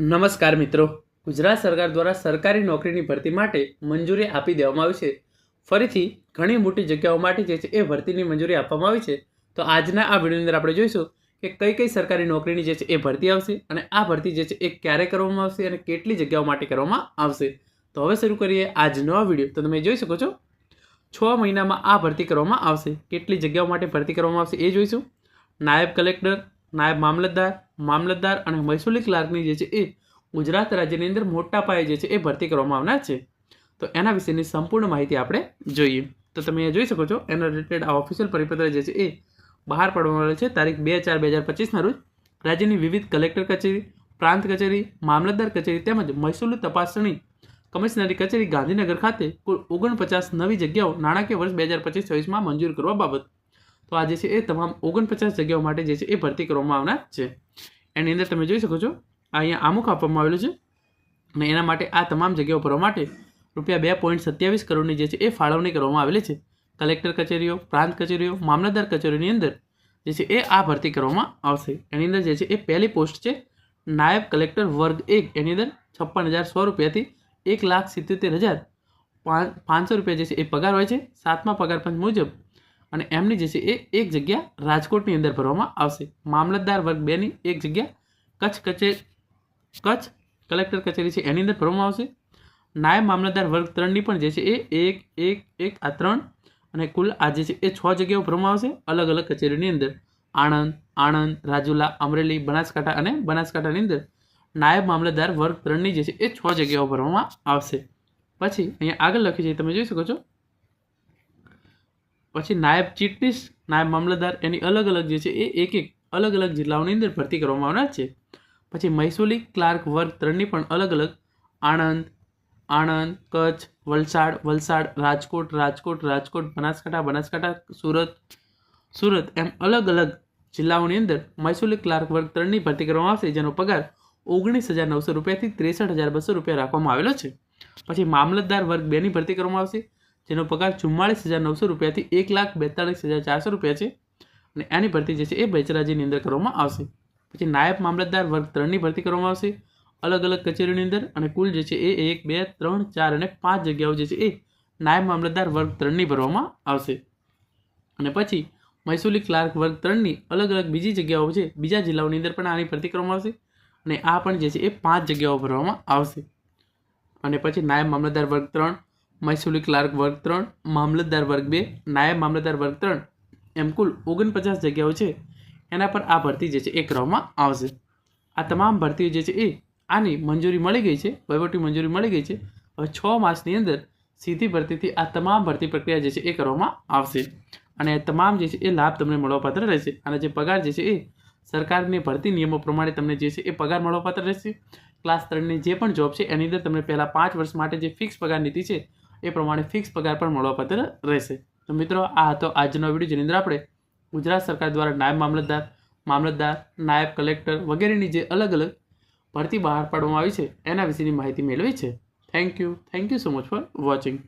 નમસ્કાર મિત્રો. ગુજરાત સરકાર દ્વારા સરકારી નોકરીની ભરતી માટે મંજૂરી આપી દેવામાં આવી છે. ફરીથી ઘણી મોટી જગ્યાઓ માટે જે છે એ ભરતીની મંજૂરી આપવામાં આવી છે. તો આજના આ વિડીયોની અંદર આપણે જોઈશું કે કઈ કઈ સરકારી નોકરીની જે છે એ ભરતી આવશે અને આ ભરતી જે છે એ ક્યારે કરવામાં આવશે અને કેટલી જગ્યાઓ માટે કરવામાં આવશે. તો હવે શરૂ કરીએ આજનો આ વીડિયો. તો તમે જોઈ શકો છો, છ મહિનામાં આ ભરતી કરવામાં આવશે. કેટલી જગ્યાઓ માટે ભરતી કરવામાં આવશે એ જોઈશું. નાયબ કલેક્ટર, નાયબ મામલતદાર મામલતદાર અને મહેસૂલી ક્લાર્કની જે છે એ ગુજરાત રાજ્યની અંદર મોટા પાયે જે છે એ ભરતી કરવામાં આવનાર છે. તો એના વિશેની સંપૂર્ણ માહિતી આપણે જોઈએ. તો તમે અહીંયા જોઈ શકો છો, એના રિલેટેડ આ ઓફિશિયલ પરિપત્ર જે છે એ બહાર પાડવામાં આવેલ છે. તારીખ બે ચાર બે હજાર પચીસના રોજ રાજ્યની વિવિધ કલેક્ટર કચેરી, પ્રાંત કચેરી, મામલતદાર કચેરી તેમજ મહેસૂલી તપાસણી કમિશનરી કચેરી ગાંધીનગર ખાતે કુલ ઓગણપચાસ નવી જગ્યાઓ નાણાકીય વર્ષ બે હજાર પચીસ છવ્વીસમાં મંજૂર કરવા બાબત તો આ જે છે એ તમામ ઓગણપચાસ જગ્યાઓ માટે જે છે એ ભરતી કરવામાં આવનાર છે. એની અંદર તમે જોઈ શકો છો, આ અહીંયા આમુખ આપવામાં આવેલું છે અને એના માટે આ તમામ જગ્યાઓ ભરવા માટે રૂપિયા બે પોઈન્ટ સત્યાવીસ કરોડની જે છે એ ફાળવણી કરવામાં આવેલી છે. કલેક્ટર કચેરીઓ, પ્રાંત કચેરીઓ, મામલતદાર કચેરીઓની અંદર જે છે એ આ ભરતી કરવામાં આવશે. એની અંદર જે છે એ પહેલી પોસ્ટ છે, નાયબ કલેક્ટર વર્ગ એક. એની અંદર છપ્પન હજાર સો રૂપિયાથી એક લાખ સિત્યોતેર હજાર પાંચસો રૂપિયા જે છે એ પગાર હોય છે. સાતમા પગાર પંચ મુજબ અને એમની જે છે એ એક જગ્યા રાજકોટની અંદર ભરવામાં આવશે. મામલતદાર વર્ગ બેની એક જગ્યા કચ્છ કચે, કચ્છ કલેક્ટર કચેરી છે, એની અંદર ભરવામાં આવશે. નાયબ મામલતદાર વર્ગ ત્રણની પણ જે છે એ એક એક એક, આ ત્રણ અને કુલ આ જે છે એ છ જગ્યાઓ ભરવામાં આવશે અલગ અલગ કચેરીની અંદર. આણંદ આણંદ, રાજુલા, અમરેલી, બનાસકાંઠા અને બનાસકાંઠાની અંદર. નાયબ મામલતદાર વર્ગ ત્રણની જે છે એ છ જગ્યાઓ ભરવામાં આવશે. પછી અહીંયા આગળ લખી છે, તમે જોઈ શકો છો. પછી નાયબ ચીટનીસ, નાયબ મામલતદાર એની અલગ અલગ જે છે એ એક એક અલગ અલગ જિલ્લાઓની અંદર ભરતી કરવામાં આવનાર છે. પછી મહેસૂલી ક્લાર્ક વર્ગ ત્રણની પણ અલગ અલગ આણંદ આણંદ, કચ્છ, વલસાડ વલસાડ, રાજકોટ રાજકોટ રાજકોટ, બનાસકાંઠા બનાસકાંઠા, સુરત સુરત એમ અલગ અલગ જિલ્લાઓની અંદર મહેસૂલી ક્લાર્ક વર્ગ ત્રણની ભરતી કરવામાં આવશે, જેનો પગાર ઓગણીસ હજાર નવસો રૂપિયાથી ત્રેસઠ હજાર બસો રૂપિયા રાખવામાં આવેલો છે. પછી મામલતદાર વર્ગ બેની ભરતી કરવામાં આવશે. જેનો પગાર ચુમ્માળીસ હજાર નવસો રૂપિયાથી એક લાખ બેતાળીસ હજાર ચારસો રૂપિયા છે. અને એની ભરતી જે છે એ બેચરાજીની અંદર કરવામાં આવશે. પછી નાયબ મામલતદાર વર્ગ ત્રણની ભરતી કરવામાં આવશે. અલગ અલગ કચેરીઓની અંદર અને કુલ જે છે એ એક, બે, ત્રણ, ચાર અને પાંચ જગ્યાઓ જે છે એ નાયબ મામલતદાર વર્ગ ત્રણની ભરવામાં આવશે. અને પછી મહેસૂલી ક્લાર્ક વર્ગ ત્રણની અલગ અલગ બીજી જગ્યાઓ છે, બીજા જિલ્લાઓની અંદર પણ આની ભરતી કરવામાં આવશે. અને આ પણ જે છે એ પાંચ જગ્યાઓ ભરવામાં આવશે. અને પછી નાયબ મામલતદાર વર્ગ ત્રણ મહેસૂલી ક્લાર્ક વર્ગ ત્રણ, મામલતદાર વર્ગ બે, નાયબ મામલતદાર વર્ગ ત્રણ. એમ કુલ ઓગણપચાસ જગ્યાઓ છે. એના પર આ ભરતી જે છે એ કરવામાં આવશે. આ તમામ ભરતીઓ જે છે એ આની મંજૂરી મળી ગઈ છે, વહીવટી મંજૂરી મળી ગઈ છે. હવે છ માસની અંદર સીધી ભરતીથી આ તમામ ભરતી પ્રક્રિયા જે છે એ કરવામાં આવશે. અને તમામ જે છે એ લાભ તમને મળવાપાત્ર રહેશે. અને જે પગાર જે છે એ સરકારની ભરતી નિયમો પ્રમાણે તમને જે છે એ પગાર મળવાપાત્ર રહેશે. ક્લાસ ત્રણની જે પણ જોબ છે એની અંદર તમને પહેલાં પાંચ વર્ષ માટે જે ફિક્સ પગાર નીતિ છે એ પ્રમાણે ફિક્સ પગાર પણ મળવાપાત્ર રહેશે. તો મિત્રો, આ હતો આજનો વીડિયો જેની અંદર આપણે ગુજરાત સરકાર દ્વારા નાયબ મામલતદાર મામલતદાર, નાયબ કલેક્ટર વગેરેની જે અલગ અલગ ભરતી બહાર પાડવામાં આવી છે, એના વિશેની માહિતી મેળવી છે. Thank you thank you so much for watching